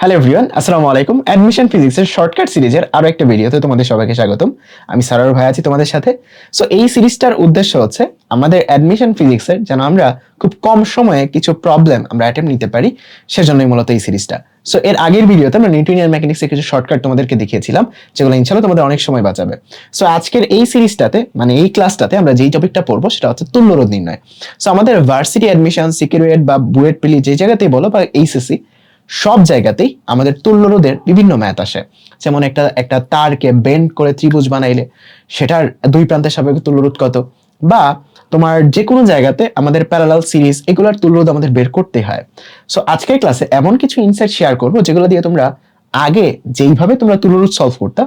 Hello everyone আসসালামু আলাইকুম। Admission ফিজিক্সের শর্টকাট সিরিজের আরও একটা ভিডিওতে তোমাদের সবাইকে স্বাগতম। আমি সারার ভাই আছি তোমাদের সাথে। সো এই সিরিজটার উদ্দেশ্য হচ্ছে আমাদের অ্যাডমিশন ফিজিক্সের যেন আমরা খুব কম সময়ে কিছু প্রবলেম আমরা অ্যাটেম্প নিতে পারি, সেজন্যই মূলত এই সিরিজটা। সো এর আগের ভিডিওতে আমরা নিউটনিয়ান মেকানিক্সের কিছু শর্টকাট তোমাদেরকে দেখিয়েছিলাম, যেগুলো ইনশাল্লাহ তোমাদের অনেক সময় বাঁচাবে। সো আজকের এই সিরিজটাতে মানে এই ক্লাসটাতে আমরা যেই টপিকটা পড়ব, সেটা হচ্ছে তুল্যরোধ নির্ণয়। সো আমাদের ভার্সিটি অ্যাডমিশন সিকিউরিয়েট বা বুয়েট পিলি যে জায়গাতেই বলো বা এইচএসসি সব জায়গাতেই আমাদের তুল্যরোধের বিভিন্ন ম্যাথ আসে। যেমন একটা একটা তারকে বেন্ড করে ত্রিভুজ বানাইলে সেটার দুই প্রান্তের সাপেক্ষে তুল্যরোধ কত? বা তোমার যে কোনো জায়গাতে আমাদের প্যারালাল সিরিজ এগুলোর তুল্যরোধ আমাদের বের করতে হয়। সো আজকের ক্লাসে এমন কিছু ইনসাইট শেয়ার করব যেগুলো দিয়ে তোমরা আগে যেইভাবে তোমরা তুল্যরোধ সলভ করতা,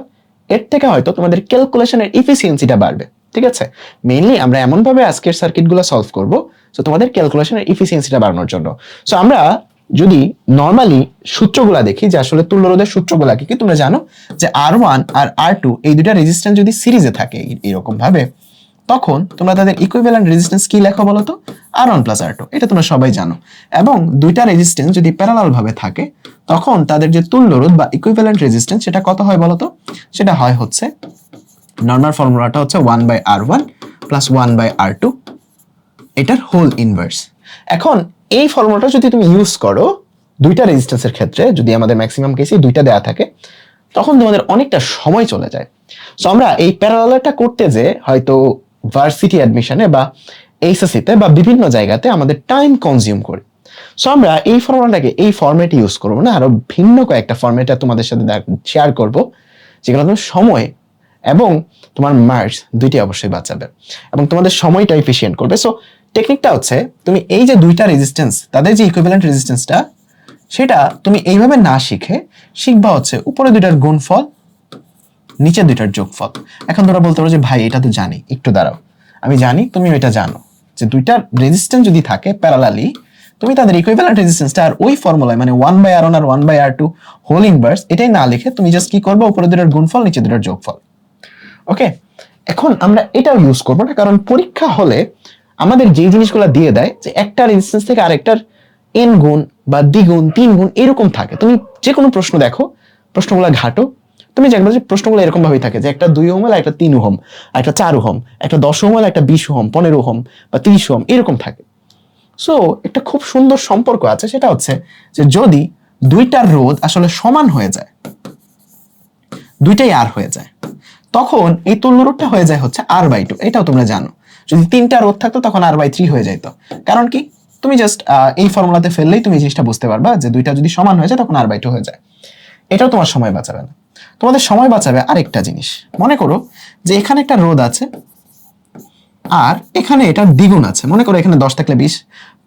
এর থেকে হয়তো তোমাদের ক্যালকুলেশনের ইফিসিয়েন্সিটা বাড়বে। ঠিক আছে? মেইনলি আমরা এমনভাবে আজকের সার্কিটগুলো সলভ করব সো তোমাদের ক্যালকুলেশনের ইফিসিয়েন্সিটা বাড়ানোর জন্য। সো আমরা যদি নর্মালি সূত্রগুলা দেখি যে আসলে তুল্যরোধের সূত্রগুলা কি তোমরা জানো? যে আর ওয়ান আর আর টু এই দুইটা রেজিস্ট্যান্স যদি সিরিজে থাকে এরকম ভাবে, তখন তোমরা তাদের ইকুইভ্যালেন্ট রেজিস্ট্যান্স কি লেখো বলো তো? R one plus R two এটা তোমরা সবাই জানো। এবং দুইটা রেজিস্ট্যান্স যদি প্যারালাল ভাবে থাকে, তখন তাদের যে তুল্যরোধ বা ইকুইভ্যালেন্ট রেজিস্ট্যান্স সেটা কত হয় বলো তো? সেটা হয় হচ্ছে নর্মাল ফর্মুলাটা হচ্ছে one by R one plus one by R two এটার হোল ইনভার্স এখন এই ফর্মুলাটা যদি তুমি ইউজ করো, দুইটা রেজিস্ট্যান্সের ক্ষেত্রে যদি আমাদের ম্যাক্সিমাম কেসে দুইটা দেওয়া থাকে, তখন তোমাদের অনেকটা সময় চলে যায়। সো আমরা এই প্যারালালটা করতে যে হয়তো ভার্সিটি অ্যাডমিশনে বা এইচএসসিতে বা বিভিন্ন জায়গাতে আমাদের টাইম কনজিউম করি। সো আমরা এই ফর্মুলাটাকে এই ফর্মেটে ইউজ করব না, আরও ভিন্ন কয়েকটা ফর্মেটে তোমাদের সাথে শেয়ার করব, যেগুলো তোমার সময় এবং তোমার মার্কস দুইটি অবশ্যই বাঁচাবে এবং তোমাদের সময়টা এফিসিয়েন্ট করবে। সো টেকনিকটা হচ্ছে, তুমি এই যে দুইটা রেজিস্ট্যান্স তাদের যে ইকুইভ্যালেন্ট রেজিস্ট্যান্সটা সেটা তুমি এইভাবে না শিখে শিখবা হচ্ছে উপরে দুইটার গুণফল নিচে দুইটার যোগফল। এখন তোমরা বলতে পারো যে, ভাই, এটা তো জানি, একটু দাঁড়াও। আমি জানি, তুমি এটা জানো। যে দুইটা রেজিস্ট্যান্স যদি থাকে প্যারালালি তুমি তাদের ইকুইভ্যালেন্ট রেজিস্ট্যান্সটা আর ওই ফর্মুলায় মানে one by R one R one by R two whole inverse এটাই না লিখে তুমি জাস্ট কি করবে? উপরে দুটার গুণফল নিচে দুটার যোগফল। ওকে এখন আমরা এটাও ইউজ করব না, কারণ পরীক্ষা হলে আমাদের যে জিনিসগুলো দিয়ে দেয়, যে একটা রেজিস্ট্যান্স থেকে আরেকটার এন গুণ বা দ্বিগুণ, তিন গুণ এরকম থাকে। তুমি যে কোনো প্রশ্ন দেখো, প্রশ্নগুলো ঘাটো। তুমি দেখবে যে প্রশ্নগুলো এরকম ভাবেই থাকে, যে একটা দুই হলে একটা তিন ওহম একটা চার ওহম, একটা দশ হলে একটা বিশ ওহম, পনেরো ওহম বা তিরিশ ওহম, এরকম থাকে। সো একটা খুব সুন্দর সম্পর্ক আছে, সেটা হচ্ছে যে যদি দুইটার রোধ আসলে সমান হয়ে যায়, দুইটাই আর হয়ে যায়, তখন এই তুল্য রোধটা হয়ে যায় হচ্ছে আর বাই টু এটাও তোমরা জানো। যদি তিনটা রোধ থাকতো তখন আর বাই থ্রি হয়ে যেত কারণ কি? তুমি জাস্ট এই ফর্মুলাতে ফেললেই তুমি জিনিসটা বুঝতে পারবা যে দুইটা যদি সমান হয়ে যায় তখন আর বাই টু হয়ে যায়। এটাও তোমার সময় বাঁচাবে না। তোমাদের সময় বাঁচাবে আরেকটা জিনিস। মনে করো যে এখানে একটা রোধ আছে, আর এখানে এটার দ্বিগুণ আছে। মনে করো এখানে দশ থাকলে বিশ,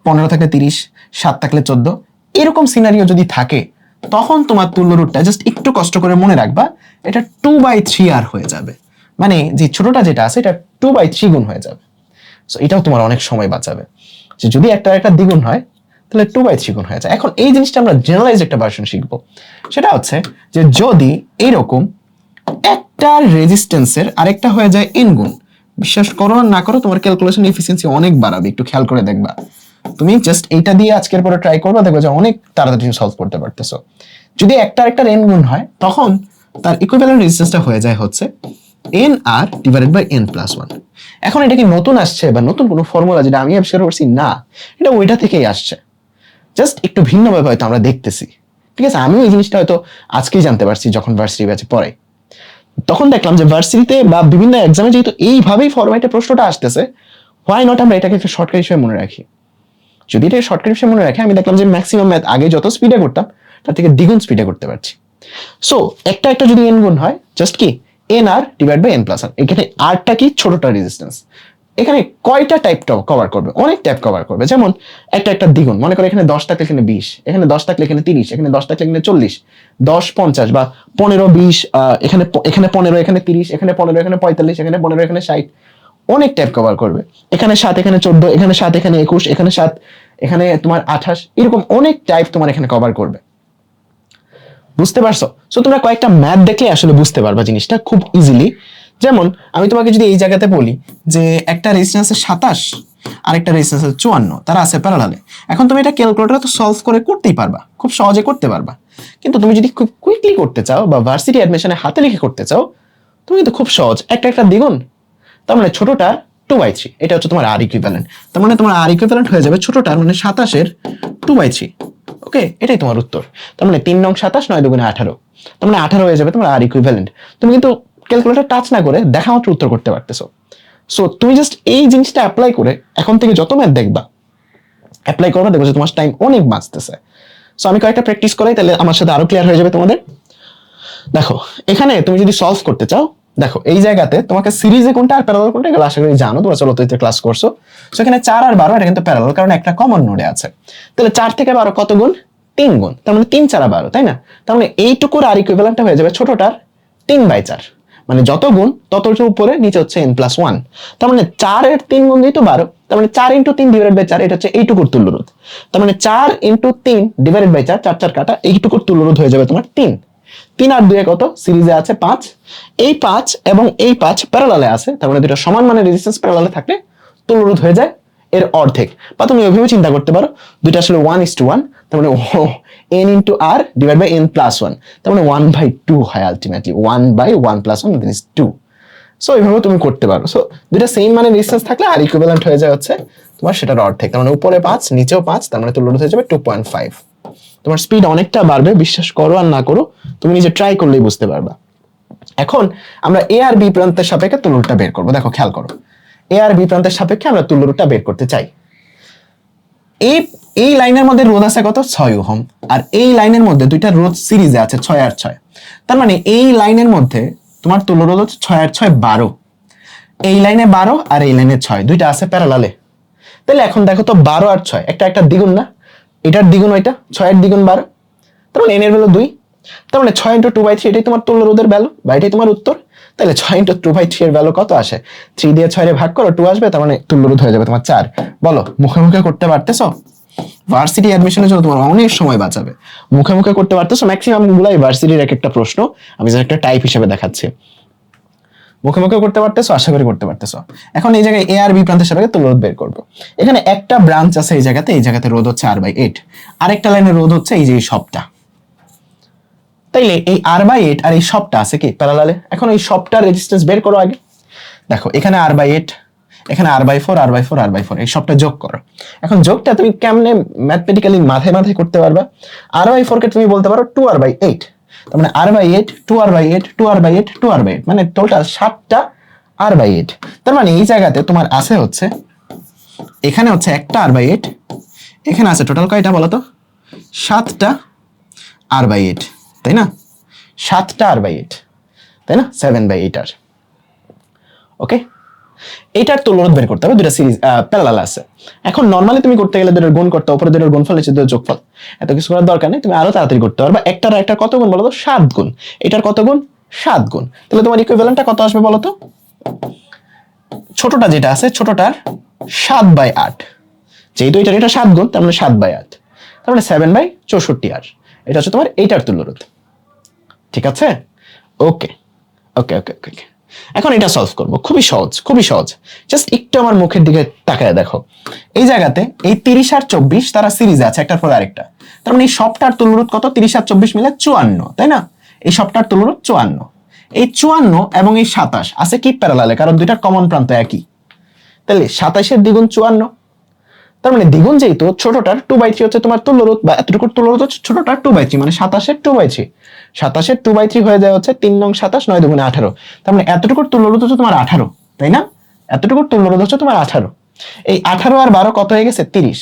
পনেরো থাকলে তিরিশ, সাত থাকলে চোদ্দ। এরকম সিনারিও যদি থাকে, তখন তোমার তুল্য রুটটা জাস্ট একটু কষ্ট করে মনে রাখবা, এটা টু বাই থ্রি আর হয়ে যাবে। মানে যে ছোটটা যেটা আছে, এটা টু বাই থ্রি গুণ হয়ে যাবে। সো এটাও তোমার অনেক সময় বাঁচাবে। যে যদি একটা একটা দ্বিগুণ হয়, তাহলে টু বাই থ্রি গুণ হয়ে যায়। এখন এই জিনিসটা আমরা জেনারেলাইজ একটা ভার্সন শিখব। সেটা হচ্ছে যে যদি এইরকম একটা রেজিস্ট্যান্সের আরেকটা হয়ে যায় এন গুণ, বিশ্বাস করো না করো, তোমার ক্যালকুলেশন এফিসিয়েন্সি অনেক বাড়াবে। একটু খেয়াল করে দেখবা। তুমি জাস্ট এইটা দিয়ে আজকের পরে ট্রাই করবা, দেখবে যে অনেক তাড়াতাড়ি তুমি সলভ করতে পারতেছো। যদি একটা একটা এন গুণ হয়, তখন তার ইকুইভ্যালেন্ট রেজিস্ট্যান্সটা হয়ে যায় হচ্ছে N R divided by N plus one এখন এটা কি নতুন আসছে বা নতুন কোনো ফর্মুলা যেটা আমি আবিষ্কার করছি? না। এটা ওইটা থেকেই আসছে। জাস্ট একটু ভিন্নভাবে হয়তো আমরা দেখতেছি। ঠিক আছে? আমিও এই জিনিসটা হয়তো আজকেই জানতে পারছি যখন ভার্সিটি ব্যাচে পড়ে তখন দেখলাম যে ভার্সিটিতে বা বিভিন্ন এক্সামে যেহেতু এইভাবেই ফরম্যাটে প্রশ্নটা আসতেছে হোয়াই নট আমরা এটাকে একটা শর্টকাট হিসেবে মনে রাখি? যদি এটা শর্টকাট হিসেবে মনে রাখি, আমি দেখলাম যে ম্যাক্সিমাম ম্যাথ আগে যত স্পিডে করতাম, তার থেকে দ্বিগুণ স্পিডে করতে পারছি। সো একটা একটা যদি এন গুণ হয় জাস্ট কি? N R divide by N plus R এখানে আরটা কি? ছোটটা রেজিস্ট্যান্স এখানে কয়টা টাইপ কভার করবে? অনেক টাইপ কভার করবে। যেমন একটা একটা দ্বিগুণ। মনে করো এখানে দশ থাকলে এখানে বিশ। এখানে দশ থাকলে এখানে তিরিশ। এখানে দশ থাকলে এখানে চল্লিশ। দশ, পঞ্চাশ বা পনেরো, বিশ এখানে এখানে পনেরো, এখানে তিরিশ, এখানে পনেরো, এখানে পঁয়তাল্লিশ, এখানে পনেরো, এখানে ষাট। অনেক টাইপ কভার করবে। এখানে সাত, এখানে চোদ্দ, এখানে সাত, এখানে একুশ, এখানে সাত, এখানে তোমার আঠাশ। এরকম অনেক টাইপ তোমার এখানে কভার করবে। বুঝতে পারছ? সো তোমরা কয়েকটা ম্যাথ দেখলে আসলে বুঝতে পারবা জিনিসটা খুব ইজিলি যেমন, আমি তোমাকে যদি এই জায়গাতে বলি যে, একটা রেজিস্ট্যান্সের সাতাশ, আরেকটা রেজিস্ট্যান্স চুয়ান্ন, তারা আছে প্যারালালে এখন তুমি এটা ক্যালকুলেটরে তো সলভ করে করতেই পারবা, খুব সহজে করতে পারবা। কিন্তু তুমি যদি খুব কুইকলি করতে চাও বা ভার্সিটি অ্যাডমিশনে হাতে লিখে করতে চাও, তুমি কিন্তু খুব সহজ। একটা একটা দ্বিগুণ, তার মানে ছোটটা টু বাই থ্রি এটা হচ্ছে তোমার আর ইকুইভ্যালেন্ট তার মানে তোমার আর ইকুইভ্যালেন্ট হয়ে যাবে ছোটটার মানে সাতাশের টু বাই থ্রি ওকে এটাই তোমার উত্তর। তার মানে তিন নং সাতাশ, নয় দুগুণে আঠারো। তার মানে আঠারো হয়ে যাবে, তোমার আর ইকুইভ্যালেন্ট তুমি কিন্তু ক্যালকুলেটর টাচ না করে দেখা মাত্র উত্তর করতে পারতেছো। সো তুমি জাস্ট এই জিনিসটা অ্যাপ্লাই করে এখন থেকে যত ম্যাথ দেখবা অ্যাপ্লাই করবে, দেখব যে তোমার টাইম অনেক বাঁচতেছে। সো আমি কয়েকটা প্র্যাকটিস করাই, তাহলে আমার সাথে আরও ক্লিয়ার হয়ে যাবে তোমাদের। দেখো, এখানে তুমি যদি সলভ করতে চাও, দেখো, এই জায়গাতে তোমাকে সিরিজে কোনটা আর প্যারালাল কোনটা এগুলো আশা করি জানো, তোমরা চলো তুই ক্লাস করছ। সো এখানে চার আর বারো, এটা কিন্তু প্যারালাল কারণ একটা কমন নোডে আছে। তাহলে চার থেকে বারো কত গুণ? তিন গুণ। তার মানে তিন চারা বারো, তাই না? তার মানে এইটুকুর আর ইকুইভ্যালেন্টটা হয়ে যাবে ছোটটার তিন বাই চার। মানে যত গুণ, ততটা উপরে, নিচে হচ্ছে এন প্লাস ওয়ান তার মানে চারের তিন গুণ দিয়ে তো বারো, তার মানে চার ইন্টু তিন ডিভাইড বাই চার, এটা হচ্ছে এইটুকুর তুল্যরোধ। তার মানে চার ইন্টু তিন ডিভাইডেড বাই চার চার চার কাটা, এইটুকুর তুল্যরোধ হয়ে যাবে তোমার তিন। তিন আর দুয়ে কত? সিরিজে আছে পাঁচ। এই পাঁচ এবং এই পাঁচ প্যারালালে আছে, তার মানে দুটো সমান মানে রেজিস্ট্যান্স প্যারালালে থাকলে তুল্যরোধ হয়ে যায় এর অর্ধেক। বা তুমি ওইভাবে চিন্তা করতে পারো, দুইটা আসলে ওয়ান ইস টু ওয়ান তার মানে N into R divide by N plus one তার মানে ওয়ান বাই টু হয় ultimately one by one plus one দিন ইস টু সো এইভাবে তুমি করতে পারো। সো দুইটা সেম মানে ডিস্টেন্স থাকলে আর ইকুইভ্যালেন্ট হয়ে যায় হচ্ছে তোমার সেটার অর্ধেক। তার মানে উপরে পাঁচ, নিচেও পাঁচ, তার মানে তুল্যরোধ হয়ে যাবে টু পয়েন্ট ফাইভ তোমার স্পিড অনেকটা বাড়বে, বিশ্বাস করো আর না করো, তুমি নিজে ট্রাই করলেই বুঝতে পারবা। এখন আমরা এ আর বি প্রান্তের সাপেক্ষে তুল্যরোধটা বের করব। দেখো, খেয়াল করো। এ আর বি প্রান্তের সাপেক্ষে আমরা তুল্যরোধটা বের করতে চাই। এই এই লাইনের মধ্যে রোধ আছে কত? ছয় ওহম। আর এই লাইনের মধ্যে দুইটা রোধ সিরিজে আছে, ছয় আর ছয়। তার মানে এই লাইনের মধ্যে তোমার তুল্যরোধ হচ্ছে ছয় আর ছয় বারো। এই লাইনে বারো আর এই লাইনে ছয়, দুইটা আছে প্যারালালে। তাহলে এখন দেখো তো বারো আর ছয়, একটা একটা দ্বিগুণ না? এটার দ্বিগুণ ওইটা ছয়ের দ্বিগুণ বারো। তার মানে এন এর ভ্যালু দুই। তার মানে ছয় ইন্টু টু বাই থ্রি এটাই তোমার তুল্যরোধের ভ্যালু বা এটাই তোমার উত্তর। তাহলে ছয় ইন্টু টু বাই থ্রি এর ভ্যালু কত আসে? থ্রি দিয়ে ছয় ভাগ করো টু আসবে, তার মানে তুল্যরোধ হয়ে যাবে তোমার চার। বলো, মুখে মুখে করতে পারতেছো? ভার্সিটি অ্যাডমিশনের জন্য তোমার অনেক সময় বাঁচাবে। মুখে মুখে করতে পারতেছো ম্যাক্সিমাম গুলাই ভার্সিটির এক একটা প্রশ্ন আমি just একটা টাইপ হিসেবে দেখাচ্ছি। মুখে মুখে করতে পারতেছো, আশা করি করতে পারতেছো। এখন এই জায়গায় এ আর বি প্রান্তের সাপেক্ষে তো রোধ বের করব। এখানে একটা ব্রাঞ্চ আছে এই জায়গাতে এই জায়গাতে রোধ হচ্ছে আর বাই এইট আরেকটা লাইনে রোধ হচ্ছে এই যে এই সবটা। তাইলে এই আর বাই এইট আর এই সবটা আছে কি? প্যারালালে এখন এই সবটার রেজিস্ট্যান্স বের করো আগে। দেখো, এখানে আর বাই এইট এখানে R by four R by four R by four এই সবটা যোগ করো এখন যোগটা তুমি কেমনে ম্যাথমেটিক্যালি মাথায় মাথায় করতে পারবা আর বাই ফোর কে তুমি বলতে পারো টু আর বাই এইট তার মানে R by eight two R by eight two R by eight two R by eight মানে টোটাল সাতটা আর বাই এইট তার মানে এই জায়গাতে তোমার আছে হচ্ছে এখানে হচ্ছে একটা আর বাই এইট এখানে আছে টোটাল কয়টা বলো তো সাতটা আর বাই এইট তাই না সাতটা আর বাই এইট তাই না seven by eight R okay এইটার তুলনা বের করতে হবে দুটা সিরিজ প্যারালাল আছে। এখন নর্মালি তুমি করতে গেলে দুটোর গুণ করতে উপরে দুটোর গুণফল, নিচে দুটোর যোগফল। এত কিছু করার দরকার নেই, তুমি আরও তাড়াতাড়ি করতে পারবে। একটার একটা কত গুণ বলো তো সাত গুণ। এটার কত গুণ? সাত গুণ। তাহলে তোমার ইকুইভ্যালেন্টটা কত আসবে বলো তো ছোটটা যেটা আছে, ছোটটার সাত বাই আট। যেহেতু এটার, এটা সাত গুণ, তার মানে সাত বাই আট। তার মানে সেভেন বাই চৌষট্টি আর। এটা হচ্ছে তোমার এইটার তুল্যরোধ ঠিক আছে? ওকে ওকে ওকে ওকে এখন এটা সলভ করব। খুবই সহজ খুবই সহজ। জাস্ট একটু আমার মুখের দিকে তাকায় দেখো। এই জায়গাতে এই তিরিশ আর চব্বিশ তারা সিরিজ আছে, একটার পর আরেকটা। তার মানে এই সবটার তুলরোধ কত? তিরিশ আর চব্বিশ মিলে চুয়ান্ন, তাই না? এই সবটার তুলরোধ চুয়ান্ন। এই চুয়ান্ন এবং এই সাতাশ আছে কি প্যারালালে কারণ দুইটার কমন প্রান্ত একই। তাহলে সাতাশের দ্বিগুণ চুয়ান্ন। তার মানে দ্বিগুণ যেহেতু, ছোটটার টু বাই থ্রি হচ্ছে তোমার তুল্যরোধ বা এতটুকু তুল্যরোধ হচ্ছে ছোটটার টু বাই থ্রি মানে সাতাশের টু বাই থ্রি সাতাশের টু বাই থ্রি হয়ে যায় হচ্ছে তিন নং সাতাশ, নয় দুগুণে আঠারো। তার মানে এতটুকুর তুল্যরোধ হচ্ছে তোমার আঠারো, তাই না? এতটুকুর তুল্যরোধ হচ্ছে তোমার আঠারো। এই আঠারো আর বারো কত হয়ে গেছে? তিরিশ।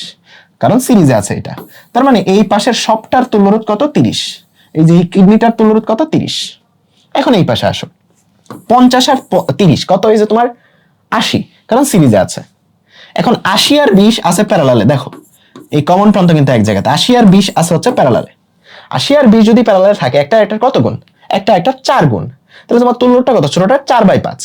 কারণ সিরিজে আছে এটা। তার মানে এই পাশের সবটার তুল্যরোধ কত? তিরিশ। এই যে কিডনিটার তুল্যরোধ কত? তিরিশ। এখন এই পাশে আসো। পঞ্চাশ আর তিরিশ, কত হয়েছে তোমার? আশি। কারণ সিরিজে আছে। এখন আশি আর বিশ আছে প্যারালালে দেখো, এই কমন প্রান্ত কিন্তু এক জায়গাতে। আশি আর বিশ আছে হচ্ছে প্যারালালে আশি আর বিশ যদি প্যারালালে থাকে, একটা একটার কত গুণ? একটা একটা চার গুণ। তাহলে তোমার তুল্যটা কত? ছোটটা চার বাই পাঁচ।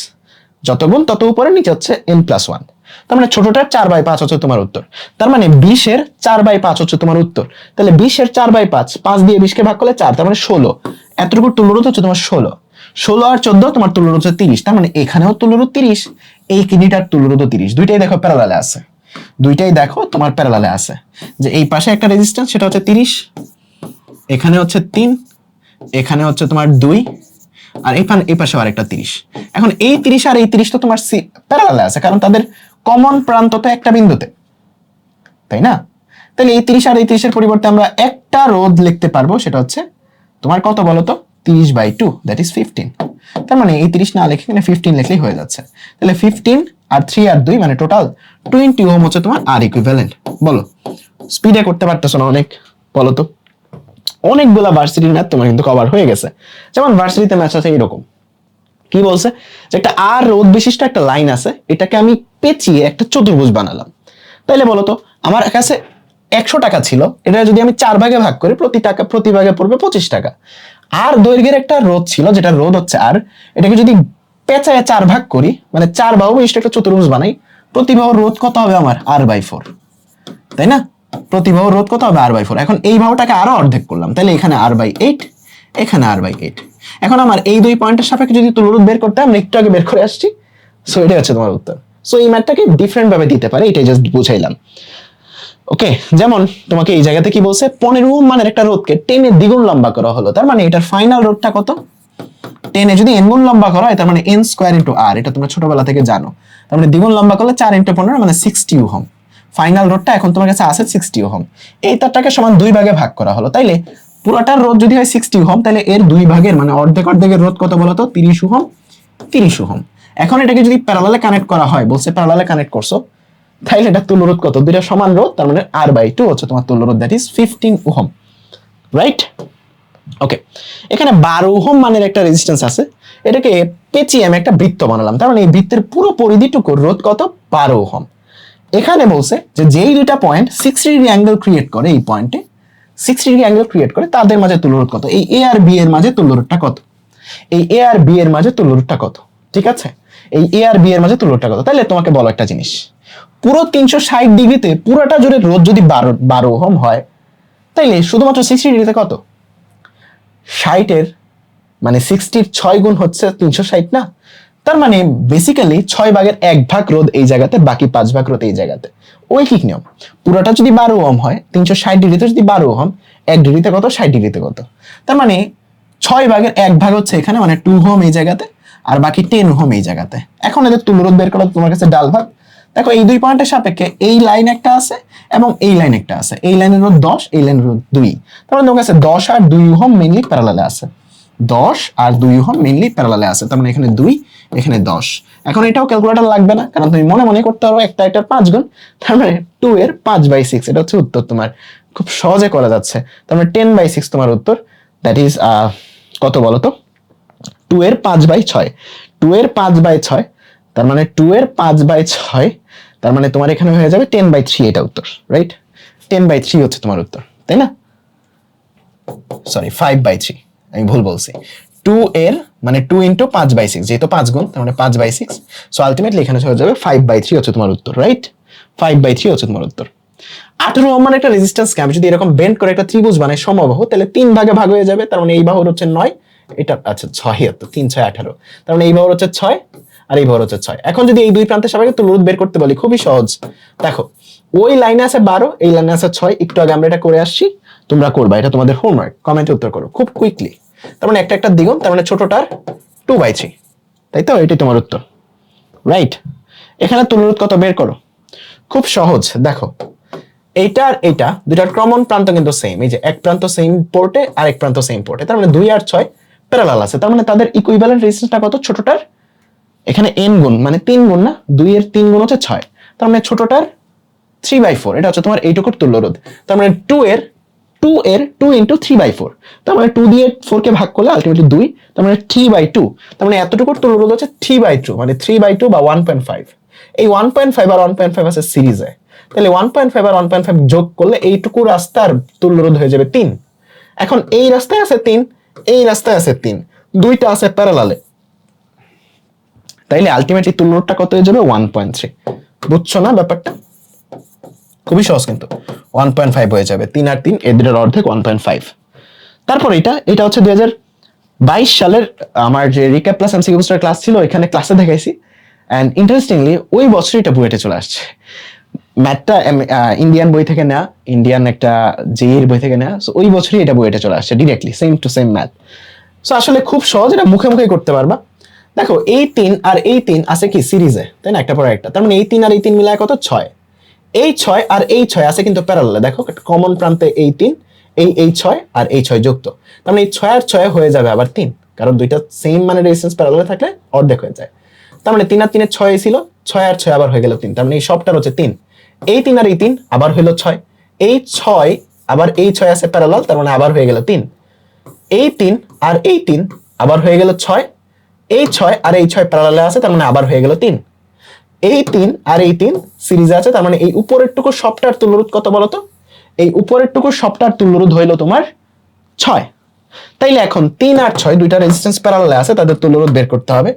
যত গুণ, তত উপরে, নিচে হচ্ছে এন প্লাস ওয়ান তার মানে ছোটটার চার বাই পাঁচ হচ্ছে তোমার উত্তর। তার মানে বিশের চার বাই পাঁচ হচ্ছে তোমার উত্তর। তাহলে বিশের চার বাই পাঁচ পাঁচ দিয়ে বিশকে ভাগ করলে চার, তার মানে ষোলো। এতটুকু তুল্যরোধ হচ্ছে তোমার ষোলো। ষোলো আর চোদ্দ, তোমার তুল্যরোধ হচ্ছে তিরিশ। তার মানে এখানেও তুল্যরোধ তিরিশ, এই কিডনিটার তুল্যরোধ তিরিশ। দুইটাই দেখো প্যারালালে আছে। দুইটাই দেখো তোমার প্যারালালে আছে। যে এই পাশে একটা রেজিস্ট্যান্স সেটা হচ্ছে তিরিশ। এখানে হচ্ছে তিন, এখানে হচ্ছে তোমার দুই, আর এই এই পাশে আরেকটা তিরিশ। এখন এই তিরিশ আর এই তিরিশ তো তোমার প্যারালালে আছে, কারণ তাদের কমন প্রান্ত তো একটা বিন্দুতে। তাই না? তাহলে এই তিরিশ আর এই তিরিশের পরিবর্তে আমরা একটা রোধ লিখতে পারব, সেটা হচ্ছে তোমার কত বলো তো? তিরিশ by two that is fifteen তার মানে এই তিরিশ না লিখে এখানে ফিফটিন লিখলেই হয়ে যাচ্ছে। তাহলে ফিফটিন আর থ্রি আর দুই মানে টোটাল টোয়েন্টি ওম হচ্ছে তোমার আর ইকুইভ্যালেন্ট বলো স্পিডে করতে পারতেছো না অনেক, বলো তো? অনেকগুলা ভার্সিটির ম্যাথ তোমার কিন্তু কভার হয়ে গেছে। যেমন ভার্সিটিতে ম্যাথ আছে এরকম। কি বলছে? যে একটা আর রোধ বিশিষ্ট একটা লাইন আছে, এটাকে আমি পেঁচিয়ে একটা চতুর্ভুজ বানালাম। তাইলে বলো তো, আমার কাছে একশো টাকা ছিল, এটা যদি আমি চার ভাগে ভাগ করি, প্রতি টাকা প্রতি ভাগে পড়বে পঁচিশ টাকা। আর দৈর্ঘ্যের একটা রোধ ছিল, যেটা রোদ হচ্ছে আর এটাকে যদি পেঁচায় চার ভাগ করি মানে চার বাহু বিশিষ্ট একটা চতুর্ভুজ বানাই, প্রতি বাহুর রোধ কত হবে আমার? আর বাই ফোর তাই না? প্রতি বাহুর রোধ কত হবে আর বাই ফোর এখন এই বাহুটাকে আরও অর্ধেক করলাম। তাহলে এখানে আর বাই এইট এখানে আর বাই এইট এখন আমার এই দুই পয়েন্টের সাপেক্ষে যদি তুলরোধ বের করতে আমরা একটু আগে বের করে আসছি। সো এটাই হচ্ছে তোমার উত্তর। সো এই ম্যাথটাকে ডিফারেন্ট ভাবে দিতে পারে, এটাই জাস্ট বুঝাইলাম। ওকে যেমন তোমাকে এই জায়গাতে কি বলছে, পনেরো মানের একটা রোধকে টেনে দ্বিগুণ লম্বা করা হলো। তার মানে এটার ফাইনাল রোধটা কত? টেনে যদি এন গুণ লম্বা করা হয়, তার মানে এন স্কোয়ার ইন্টু আর এটা তোমরা ছোটবেলা থেকে জানো। তার মানে দ্বিগুণ লম্বা করলে চার ইন্টু পনেরো মানে সিক্সটি ওহম। ফাইনাল রোডটা এখন তোমার কাছে আছে সিক্সটি ওহম। এই তারটাকে সমান দুই ভাগে ভাগ করা হলো। তাইলে পুরোটার রোধ যদি হয় সিক্সটি ওহম তাহলে এর দুই ভাগের মানে অর্ধেক অর্ধেকের রোধ কত বলতো? তিরিশ ওহম তিরিশ ওহম। এখন এটাকে যদি প্যারালালে কানেক্ট করা হয়, বলছে প্যারালালে কানেক্ট করছ, তাইলে এটা তুল্য রোধ কত? দুইটা সমান রোধ, তার মানে আর বাই টু হচ্ছে তোমার তুল্য রোধ that is fifteen ohm. Right okay এখানে বারো ওহম মানের একটা রেজিস্ট্যান্স আছে। এটাকে পেঁচিয়ে আমি একটা বৃত্ত বানালাম। তার মানে এই বৃত্তের পুরো পরিধিটুকু রোধ কত? বারো ওহম। এখানে বলছে যে যেই দুইটা point sixty degree angle create করে এই পয়েন্টে সিক্সটি ডিগ্রি অ্যাঙ্গেল ক্রিয়েট করে তাদের মাঝে তুল্যরোধ কত? এই এ আর বি এর মাঝে তুল্যরোধটা কত? এই এ আর বি এর মাঝে তুল্যরোধটা কত? ঠিক আছে? এই এ আর বি এর মাঝে তুল্যরোধটা কত? তাহলে তোমাকে বলো একটা জিনিস। পুরো তিনশো ষাট ডিগ্রিতে পুরোটা জুড়ে রোধ যদি বারো বারো ওহম হয়, তাইলে শুধুমাত্র সিক্সটি ডিগ্রিতে কত? ষাটের মানে সিক্সটির ছয় গুণ হচ্ছে তিনশো ষাট না? তার মানে বেসিক্যালি ছয় ভাগের এক ভাগ রোধ এই জায়গাতে, বাকি পাঁচ ভাগ রোধ এই জায়গাতে। ওই ঠিক নিয়ম। পুরোটা যদি বারো ওহম হয়, তিনশো ষাট ডিগ্রিতে যদি বারো ওহম, এক ডিগ্রিতে কত? ষাট ডিগ্রিতে কত? তার মানে ছয় ভাগের এক ভাগ হচ্ছে এখানে মানে টু হোম এই জায়গাতে, আর বাকি টেন হোম এই জায়গাতে। এখন এদের তুলরোধ বের করা, তোমার কাছে ডাল ভাগ। দেখো, এই দুই পয়েন্টের সাপেক্ষে এই লাইন একটা আছে এবং এই লাইন একটা আছে। এই লাইনের রোধ দশ, এই লাইনের রোধ দুই। তারপরে তোমার কাছে দশ আর দুই হোম মেনলি প্যারালালে আছে। দশ আর দুই হোম মেনলি প্যারালালে আছে। তার মানে এখানে দুই এখানে দশ। এখন এটাও ক্যালকুলেটর লাগবে না, কারণ তুমি মনে মনে করতে পারো একটা একটা পাঁচ গুণ, তার মানে টু এর পাঁচ বাই সিক্স এটা হচ্ছে উত্তর তোমার। খুব সহজে করা যাচ্ছে। তার মানে টেন বাই সিক্স তোমার উত্তর দ্যাট ইজ কত বলো তো? টু এর পাঁচ বাই ছয়। টু এর পাঁচ বাই ছয়, তার মানে টু এর পাঁচ বাই ছয়, তার মানে তোমার এখানে হয়ে যাবে টেন বাই থ্রি এটা উত্তর রাইট টেন বাই থ্রি হচ্ছে তোমার উত্তর, তাই না? সরি ফাইভ বাই থ্রি আমি ভুল বলছি। টু এর মানে টু ইন্টু পাঁচ বাই সিক্স যেহেতু পাঁচ গুণ, তার মানে পাঁচ বাই সিক্স সো আলটিমেটলি এখানে হয়ে যাবে ফাইভ বাই থ্রি হচ্ছে তোমার উত্তর রাইট ফাইভ বাই থ্রি হচ্ছে তোমার উত্তর। আঠারো মানে একটা রেজিস্ট্যান্সকে আমি যদি এরকম বেন্ড করে একটা ত্রিভুজ সমবাহু, তাহলে তিন ভাগে ভাগ হয়ে যাবে, তার মানে এই বাহুর হচ্ছে নয়, এটা আচ্ছা ছয় তিন, ছয়, আঠারো, তার মানে এই বাহুর হচ্ছে ছয়, আর এই বাহুর হচ্ছে ছয়। এখন যদি এই দুই প্রান্তের সবাইকে তুলরোধ বের করতে বলি, খুবই সহজ। দেখো, ওই লাইনে আছে বারো, এই লাইনে আছে ছয়, একটু আগে আমরা এটা করে আসছি, তোমরা করবা, এটা তোমাদের হোমওয়ার্ক কমেন্টে উত্তর করো, খুব কুইকলি তার মানে একটা একটা দ্বিগুণ, তার মানে ছোটটার টু বাই থ্রি তাই তো? এটাই তোমার উত্তর। রাইট এখানে তুলরোধ কত বের করো? খুব সহজ। দেখো, এইটা আর এইটা দুইটার কমন প্রান্ত কিন্তু সেম এই যে এক প্রান্ত সেম পোর্টে আর এক প্রান্ত সেম পোর্টে তার মানে দুই আর ছয় প্যারালাল আছে। তার মানে তাদের ইকুইভ্যালেন্ট রেজিস্ট্যান্সটা কত? ছোটটার? এখানে এন গুণ মানে তিন গুণ না? দুই এর তিন গুণ হচ্ছে ছয়। তার মানে ছোটটার থ্রি বাই ফোর এটা হচ্ছে তোমার এইটুকুর তুল্য রোধ তার মানে টু এর টু এর two into three by four তার মানে টু দিয়ে ফোর কে ভাগ করলে আলটিমেটলি দুই, তার মানে থ্রি বাই টু তার মানে এতটুকুর রোধ হচ্ছে থ্রি বাই টু মানে থ্রি বাই টু বা ওয়ান পয়েন্ট ফাইভ এই ওয়ান পয়েন্ট ফাইভ আর ওয়ান পয়েন্ট ফাইভ আছে সিরিজে তাহলে ওয়ান পয়েন্ট ফাইভ আর ওয়ান পয়েন্ট ফাইভ যোগ করলে এইটুকু রাস্তার তুল্য রোধ হয়ে যাবে তিন। এখন এই রাস্তায় আছে তিন, এই রাস্তায় আছে তিন। দুইটা আছে প্যারালালে তাইলে আলটিমেটলি তুল্যটা কত হয়ে যাবে? ওয়ান পয়েন্ট থ্রি বুঝছ না ব্যাপারটা? খুবই সহজ কিন্তু। ওয়ান পয়েন্ট ফাইভ হয়ে যাবে। তিন আর তিন এদের অর্ধেক ওয়ান পয়েন্ট ফাইভ তারপর এটা এটা হচ্ছে দুই হাজার বাইশ সালের, আমার যে রিক্যাপ প্লাস এমসি ক্লাস ছিল এখানে ক্লাসে দেখাইছি। অ্যান্ড ইন্টারেস্টিংলি ওই বছরই এটা বুয়েটে চলে আসছে। ম্যাথটা ইন্ডিয়ান বই থেকে নেওয়া ইন্ডিয়ান একটা জেইর বই থেকে নেওয়া সো ওই বছরই এটা বইটা চলে আসছে directly same to same math so আসলে খুব সহজ, এটা মুখে মুখে করতে পারবা। দেখো, এই তিন আর এই তিন আছে কি, সিরিজে, তাই না? একটা পরে একটা। তার মানে এই তিন আর এই তিন মিলায় কত? ছয়। এই ছয় আর এই ছয় আছে কিন্তু প্যারালে দেখো কমন প্রান্তে এই তিন, এই এই ছয় আর এই ছয় যুক্ত। তার মানে এই ছয় আর ছয় হয়ে যাবে আবার তিন, কারণ দুইটা সেম মানে রেজিস্ট্যান্স প্যারালে থাকলে অর্ধেক হয়ে যায়। তার মানে তিন আর তিনের ছয় ছিল, ছয় আর ছয় আবার হয়ে গেল তিন, তার মানে এই সবটার হচ্ছে তিন। এই তিন আর এই তিন আবার হইল ছয়। এই ছয় আবার এই ছয় আছে প্যারালাল তার মানে আবার হয়ে গেল তিন। এই তিন আর এই তিন আবার হয়ে গেল ছয়। এই ছয় আর এই ছয় প্যারালালে আছে, তার মানে আবার হয়ে গেল তিন। এই তিন আর এই তিন সিরিজে আছে, তার মানে এই উপরের টুকু সবটার তুল্যরোধ কত বলতো? এই উপরের টুকু সবটার তুল্যরোধ হইল তোমার ছয়। তাইলে এখন তিন আর ছয়, দুইটা রেজিস্ট্যান্স প্যারালালে আছে, তাদের তুল্যরোধ বের করতে হবে।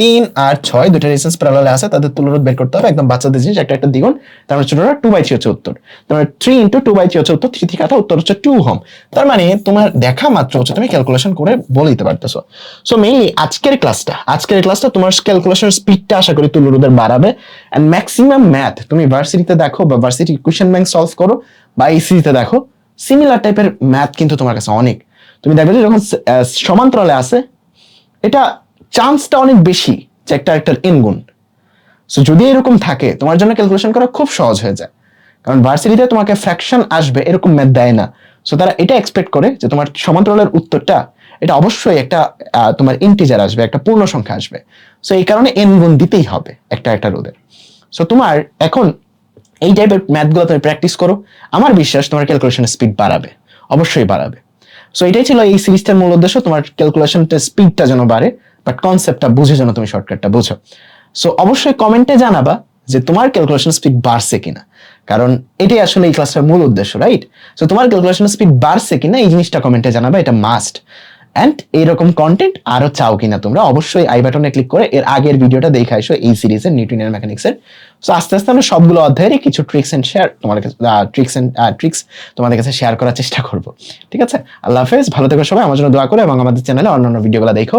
তিন আর ছয় দুইটা রেজিস্ট্যান্স প্যারালালে আছে, তাদের তুল্যরোধ বের করতে হবে। একদম বাচ্চাদের জিনিস একটা একটা দ্বিগুণ। তার মানে ছোটরা টু বাই থ্রি হচ্ছে উত্তর। তার মানে three into two by three হচ্ছে উত্তর থ্রি থেকে উত্তর হচ্ছে টু হোম তার মানে তোমার দেখা মাত্র হচ্ছে, তুমি ক্যালকুলেশন করে বলে দিতে পারতেছো। সো মেইনলি আজকের ক্লাসটা আজকের ক্লাসটা তোমার ক্যালকুলেশন স্পিডটা আশা করি তুল্যরোধের বাড়াবে। অ্যান্ড ম্যাক্সিমাম ম্যাথ তুমি ভার্সিটিতে দেখো বা ভার্সিটি কোয়েশ্চেন ব্যাংক সলভ করো বা ইসিতে দেখো সিমিলার টাইপের ম্যাথ কিন্তু তোমার কাছে অনেক। তুমি দেখবে যে যখন সমান্তরালে আসে এটা চান্সটা অনেক বেশি যে একটা একটা এন গুণ। সো যদি এরকম থাকে, তোমার জন্য ক্যালকুলেশন করা খুব সহজ হয়ে যায়। কারণ ভার্সিটিতে তোমাকে ফ্র্যাকশন আসবে, এরকম ম্যাথ দেয় না। সো তারা এটা এক্সপেক্ট করে যে তোমার সমান্তরালের উত্তরটা, এটা অবশ্যই একটা তোমার ইন্টিজার আসবে, একটা পূর্ণ সংখ্যা আসবে। সো এই কারণে এন গুণ দিতেই হবে একটা একটা রোদের সো তোমার এখন এই টাইপের ম্যাথগুলো তুমি প্র্যাকটিস করো। আমার বিশ্বাস তোমার ক্যালকুলেশন স্পিড বাড়াবে, অবশ্যই বাড়াবে। সো এটাই ছিল এই সিরিজটার মূল উদ্দেশ্য, তোমার ক্যালকুলেশনটা স্পিডটা যেন বাড়ে। বাট কনসেপ্টটা বুঝে যেন তুমি শর্টকাটটা বুঝো। সো অবশ্যই কমেন্টে জানাবা যে তোমার ক্যালকুলেশন স্পিড বাড়ছে কিনা। কারণ এটাই আসলে এই ক্লাসটার মূল উদ্দেশ্য রাইট সো তোমার ক্যালকুলেশন স্পিড বাড়ছে কিনা এই জিনিসটা কমেন্টে জানাবা, এটা মাস্ট অ্যান্ড এইরকম কন্টেন্ট আরও চাও কিনা তোমরা, অবশ্যই আই বাটনে ক্লিক করে এর আগের ভিডিওটা দেখে আসো এই সিরিজের নিউটনের মেকানিক্সের সো আস্তে আস্তে আমরা সবগুলো অধ্যায়েরই কিছু ট্রিক্স এন্ড শেয়ার তোমাদের কাছে ট্রিক্স এন্ড ট্রিক্স তোমাদের কাছে শেয়ার করার চেষ্টা করব। ঠিক আছে? আল্লাহ হাফেজ, ভালো থেকো সবাই, আমার জন্য দোয়া করো এবং আমাদের চ্যানেলে অন্যান্য ভিডিওগুলো দেখো।